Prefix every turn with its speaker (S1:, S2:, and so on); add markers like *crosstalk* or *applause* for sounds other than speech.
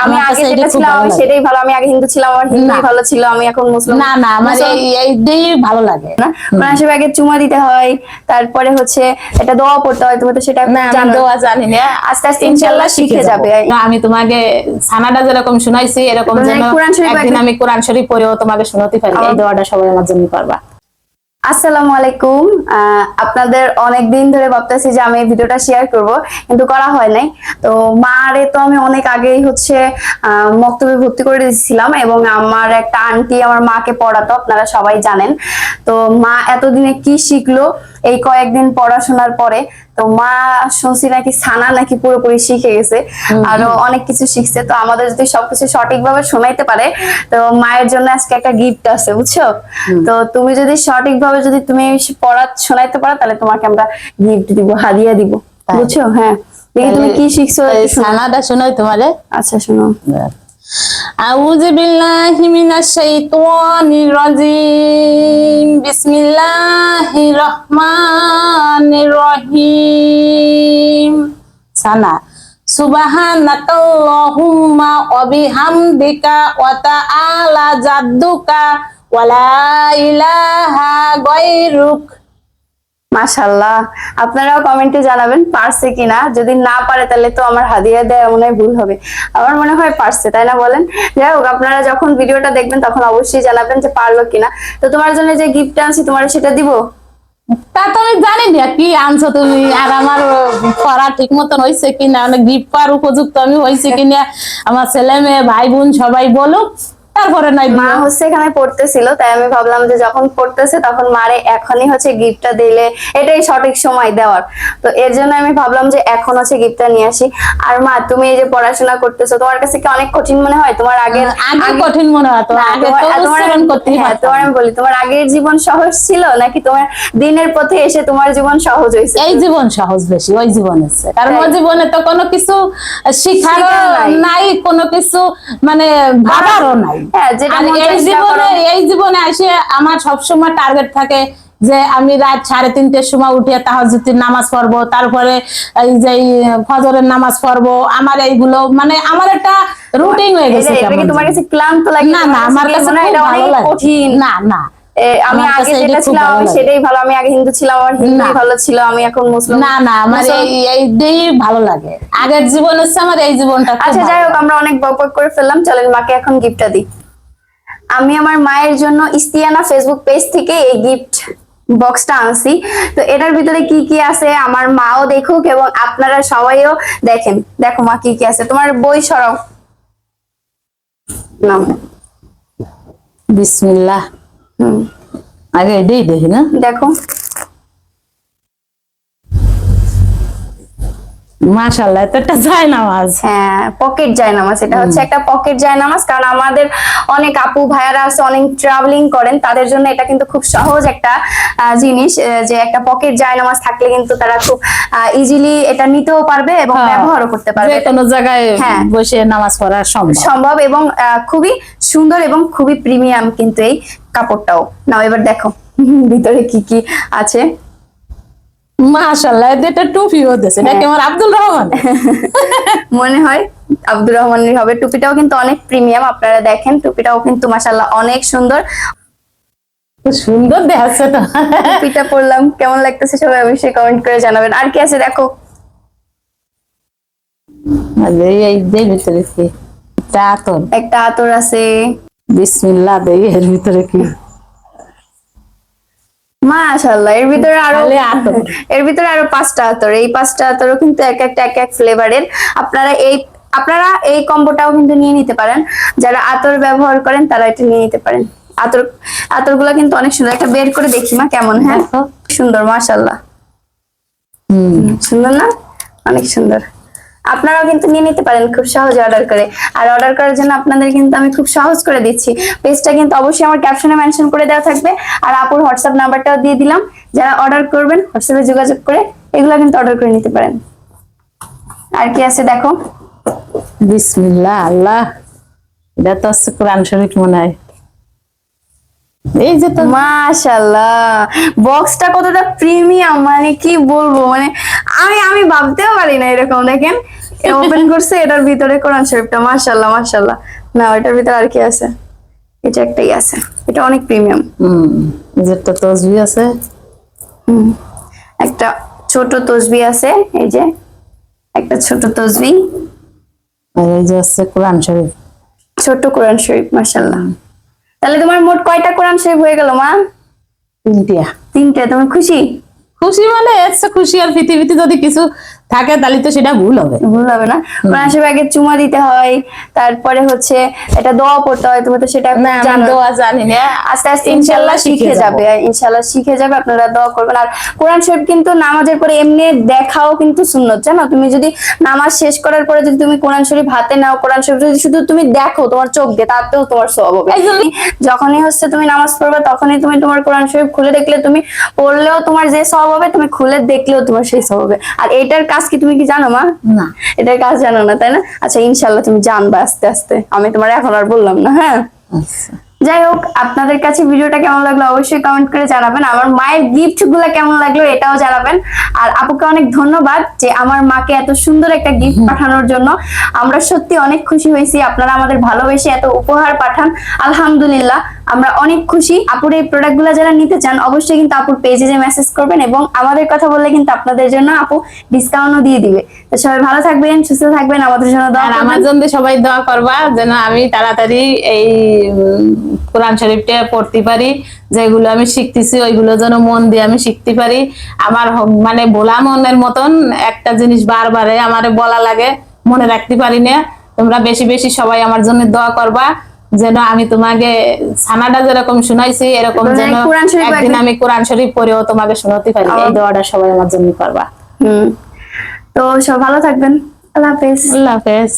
S1: আমি আগে যেটা ছিলাম আমি সেটাই ভালো। আমি আগে হিন্দু ছিলাম আমার হিন্দু ভালো ছিল আমি এখন মুসলিম।
S2: না না আমার এই এইটাই ভালো লাগে।
S1: না? আগে চুমা দিতে হয় তারপরে হচ্ছে এটা দোয়া পড়তে হয় তুমি তো সেটা
S2: দোয়া জানি না।
S1: আস্তে আস্তে ইনশাআল্লাহ শিখে যাবে।
S2: না, আমি তোমাকে সানাটা যেরকম শুনাইছি এরকম
S1: মানে
S2: যেন একদিন- আমি কোরআন শরীফ পড়েও তোমাকে শোনাতে পারি। এই দোয়াটা সবাই আমার জন্য করবা।
S1: আসসালামু আলাইকুম। আপনাদের অনেক দিন ধরে ভাবতেছি যে আমি ভিডিওটা শেয়ার করব কিন্তু করা হয় নাই। তো মারে তো আমি অনেক আগেই হচ্ছে মক্তবে ভর্তি করে দিয়েছিলাম এবং আমার একটা আন্টি আমার মাকে পড়াতো আপনারা সবাই জানেন। তো মা এতদিনে কি শিখলো এই কয়েকদিন পড়াশোনার পরে তো মা শুনছি নাকি সানা নাকি পুরোপুরি শিখে গেছে আরও অনেক কিছু শিখছে তো আমাদের যদি সবকিছু সঠিকভাবে শোনাইতে পারে তো মায়ের জন্য আজকে একটা গিফট আছে বুঝছ? তো তুমি যদি সঠিকভাবে যদি তুমি পড়া শোনাইতে পারো তাহলে তোমাকে আমরা গিফট দিব হাদিয়া দিব
S2: তাই?
S1: বুঝছো হ্যাঁ দেখি তুমি কি শিখছো
S2: এই
S1: একটু শোনাও।
S2: সানাটা শোনাই তোমারে
S1: আচ্ছা শোনো
S2: أعوذ بالله من الشيطان الرجيم بسم الله الرحمن الرحيم সানা সুবহানাকাল্লাহুম্মা ওয়া বিহামদিকা ওয়া তাআলা
S1: মাশাল্লাহ আপনারাও কমেন্টে জানাবেন পারছে কিনা? যদি না পারে তাহলে তো আমার হাদিয়া দেওয়া মনে হয় ভুল হবে। আমার মনে হয় পারছে তাই না বলেন? যাই হোক আপনারা যখন ভিডিওটা দেখবেন তখন অবশ্যই জানাবেন যে পারল কিনা। তো তোমার জন্য যে গিফট আনছি তোমার সেটা দিব?
S2: তা তো আমি জানি না কি আনছো তুমি? আর আমার পড়া ঠিক মতন হয়েছে কিনা? মানে গিফট পাওয়ার উপযুক্ত আমি হয়েছে কিনা? আমার ছেলে মেয়ে ভাই বোন সবাই বলুক। তারপরে নাই
S1: মা হচ্ছে এখানে পড়তেছিল তাই আমি ভাবলাম যে যখন পড়তেছে তখন মারে এখনই হচ্ছে গিফটটা দিলে। এটাই সঠিক সময় দেওয়ার। তো এর জন্য আমি ভাবলাম যে এখন হচ্ছে গিফটটা নিয়ে আসি। আর মা তুমি এই যে পড়াশোনা করতেছো তোমার কাছে কি অনেক কঠিন মনে হয়? তোমার আগের
S2: আগে কঠিন মনে আগে
S1: তোমার-
S2: তো
S1: তোমার-
S2: উচ্চারণ করতেই
S1: হ্যাঁ,
S2: পারতাম।
S1: তোমার আমি বলি তোমার আগের জীবন সহজ ছিল নাকি তোমার দিনের পথে এসে তোমার জীবন সহজ হয়েছে?
S2: এই জীবন সহজ বেশি ওই জীবন এসছে কারণ ওই জীবনে তো কোনো কিছু
S1: শিখার নাই।
S2: কোনো কিছু মানে ভাবারও নাই।
S1: হ্যাঁ,
S2: এই জীবনে
S1: করো।
S2: এই জীবনে এসে আমার সবসময় টার্গেট থাকে যে আমি রাত সাড়ে তিনটের সময় উঠে তাহাজুতির নামাজ পড়ব তারপরে এই যে ফজরের নামাজ পড়ব আমার এইগুলো মানে আমার একটা রুটিন হয়ে গেছে
S1: তোমার কাছে ক্লান্ত লাগে?
S2: না না আমার কাছে
S1: এটা অনেক কঠিন?
S2: না না।
S1: আমি আগে যেটা ছিলাম আমি সেটাই ভালো। আমি আগে হিন্দু ছিলাম আমার হিন্দু ভালো ছিল আমি এখন মুসলিম।
S2: না না আমার এইটাই ভালো লাগে। আগের জীবন হচ্ছে আমার এই জীবনটা
S1: আচ্ছা যাই হোক আমরা অনেক বক বক করে ফেললাম। চলেন মাকে এখন গিফটটা দিই। আমি আমার মায়ের জন্য ইস্তিয়ানা ফেসবুক পেজ থেকে এই গিফট বক্সটা আনছি। তো এটার ভিতরে কি কি আছে আমার মাও দেখুক এবং আপনারা সবাইও দেখেন। দেখো মা কি কি আছে? তোমার বই সরাও। নাও।
S2: বিসমিল্লাহ।
S1: হুম।
S2: আগে এটাই দেখি না?
S1: দেখো।
S2: মাশাল্লাহ তো একটা যায় নামাজ
S1: হ্যাঁ পকেট জায়নামাজ এটা হচ্ছে একটা পকেট জায়নামাজ কারণ আমাদের অনেক আপু ভাইয়ারা আছে অনেক ট্রাভেলিং করেন তাদের জন্য এটা কিন্তু খুব সহজ একটা জিনিস যে একটা পকেট জায়নামাজ থাকলে কিন্তু তারা খুব ইজিলি এটা নিতেও পারবে এবং
S2: হ্যাঁ।
S1: ব্যবহারও করতে পারবে।
S2: কোনো জায়গায়
S1: হ্যাঁ।
S2: বসে নামাজ পড়া সম্ভব।
S1: সম্ভব এবং খুবই সুন্দর এবং খুবই প্রিমিয়াম কিন্তু এই কাপড়টাও। নাও এবার দেখো ভিতরে কি কি আছে।
S2: মাশাল্লাহ এটা টুপিও দিয়েছে এটা কি আমার আব্দুল রহমান? *laughs*
S1: মনে হয় আব্দুর রহমানের হবে টুপিটাও কিন্তু অনেক প্রিমিয়াম আপনারা দেখেন টুপিটাও কিন্তু মাসাল্লাহ অনেক সুন্দর।
S2: খুব সুন্দর দেখাচ্ছে তো।
S1: টুপিটা পরলাম কেমন লাগতেছে সবাই অবশ্যই কমেন্ট করে জানাবেন। আর কি আছে দেখো?
S2: এই যে ভিতরে কি? তা তো
S1: একটা আতর আছে।
S2: বিসমিল্লাহ দেই এর ভিতরে কি।
S1: মাশাল্লাহ এর ভিতরে
S2: আরও আতর।
S1: এর ভিতরে আরও পাঁচটা আতর। এই পাঁচটা আতরও কিন্তু এক একটা এক এক ফ্লেভারের আপনারা এই আপনারা এই কম্বোটাও কিন্তু নিয়ে নিতে পারেন। যারা আতর ব্যবহার করেন তারা এটা নিয়ে নিতে পারেন। আতর আতরগুলো কিন্তু অনেক সুন্দর। একটা বের করে দেখি মা কেমন হ্যাঁ? সুন্দর মাশাল্লাহ
S2: হম
S1: সুন্দর না? অনেক সুন্দর। আপনারাও কিন্তু নিয়ে নিতে পারেন খুব সহজে অর্ডার করে। আর অর্ডার করার জন্য আপনাদের কিন্তু আমি খুব সহজ করে দিচ্ছি। পেজটা কিন্তু অবশ্যই আমার ক্যাপশনে মেনশন করে দেওয়া থাকবে। আর আপুর হোয়াটসঅ্যাপ নাম্বারটাও দিয়ে দিলাম। যারা অর্ডার করবেন হোয়াটসঅ্যাপে যোগাযোগ করে এগুলো কিন্তু অর্ডার করে নিতে পারেন। আর কি আছে দেখো?
S2: বিসমিল্লাহ আল্লাহ। এটা তো হচ্ছে কোরআন শরীফ মনে হয়। এই যে তো
S1: মাশাল্লাহ বক্সটা কতটা প্রিমিয়াম মানে কি বলব? মানে আমি আমি ভাবতেও পারি না এরকম দেখেন? ওপেন করছে এটার ভিতরে কোরআন শরীফটা মাশাল্লাহ মাশাল্লাহ না এটার ভিতরে আর কি আছে? এটা একটাই আছে। এটা অনেক প্রিমিয়াম
S2: হম যেটা তসবি আছে।
S1: হুম। একটা ছোট তসবি আছে এই যে। একটা ছোট তসবি।
S2: আর এই যে আছে কোরআন শরীফ।
S1: ছোট কোরআন শরীফ মাশাল্লাহ তাহলে তোমার মোট কয়টা কোরআন শরীফ হয়ে গেল মা?
S2: তিনটা।
S1: তিনটে তুমি খুশি?
S2: খুশি মানে চেয়ে খুশি আর পৃথিবীতে যদি কিছু থাকে তাহলে তো সেটা ভুল হবে।
S1: ভুল হবে না? কোরআন শরীফ আগে চুমা দিতে হয় তারপরে হচ্ছে এটা দোয়া পড়তে হয় তুমি তো সেটা
S2: দোয়া জানি না।
S1: আস্তে আস্তে ইনশাল্লাহ শিখে যাবে। ইনশাল্লাহ শিখে যাবে আপনারা দোয়া করবেন। আর কোরআন শরীফ কিন্তু নামাজের পরে এমনি দেখাও কিন্তু সুন্নত জানো? তুমি যদি নামাজ শেষ করার পরে যদি তুমি কোরআন শরীফ হাতে নাও কোরআন শরীফ যদি শুধু তুমি দেখো তোমার চোখ দিয়ে তাতেও তোমার সব হবে। যখনই হচ্ছে তুমি নামাজ পড়বে তখনই তুমি তোমার কোরআন শরীফ খুলে দেখলে তুমি পড়লেও তোমার যে সব হবে তুমি খুলে দেখলেও তোমার সেই সব হবে। আর এটার কাজ কি তুমি কি জানো মা?
S2: না।
S1: এটার কাজ জানো না তাই না? আচ্ছা ইনশাল্লাহ তুমি জানবা আস্তে আস্তে। আমি তোমার এখন আর বললাম না হ্যাঁ?
S2: আচ্ছা।
S1: যাই হোক আপনাদের কাছে ভিডিওটা কেমন লাগল অবশ্যই কমেন্ট করে জানাবেন। আমার মায়ের গিফটগুলো কেমন লাগল এটাও জানাবেন। আর আপুকে অনেক ধন্যবাদ যে আমার মাকে এত সুন্দর একটা গিফট পাঠানোর জন্য। আমরা সত্যি অনেক খুশি হয়েছি। আপনারা আমাদের ভালোবেসে এত উপহার পাঠান। আলহামদুলিল্লাহ আমরা অনেক খুশি। আপুর এই প্রোডাক্টগুলো যারা নিতে চান অবশ্যই কিন্তু আপুর পেজে যে মেসেজ করবেন এবং আমাদের কথা বললে কিন্তু আপনাদের জন্য আপু ডিসকাউন্টও দিয়ে দিবে। তো সবাই ভালো থাকবেন সুস্থ থাকবেন। আমাদের জন্য দোয়া
S2: আমার জন্য সবাই দোয়া করবা যেন আমি তাড়াতাড়ি এই কোরআন শরীফটা পড়তে পারি যেগুলো আমি শিখতেছি ওইগুলো যেন মন দিয়ে আমি শিখতে পারি। আমার মানে ভোলা মনের মতন একটা জিনিস বারবারে আমার বলা লাগে মনে রাখতে পারি না। তোমরা বেশি বেশি সবাই আমার জন্য দোয়া করবা যেন আমি তোমাকে ছানাটা যেরকম শুনাইছি এরকম যেন
S1: শরীফ
S2: একদিন
S1: একদিন-
S2: আমি কোরআন শরীফ পড়েও তোমাকে শোনাতে পারি। এই দোয়াটা সবাই আমার জন্য করবা।
S1: হুম। তো সব ভালো থাকবেন। আল্লাহ হাফেজ।
S2: আল্লাহ হাফেজ।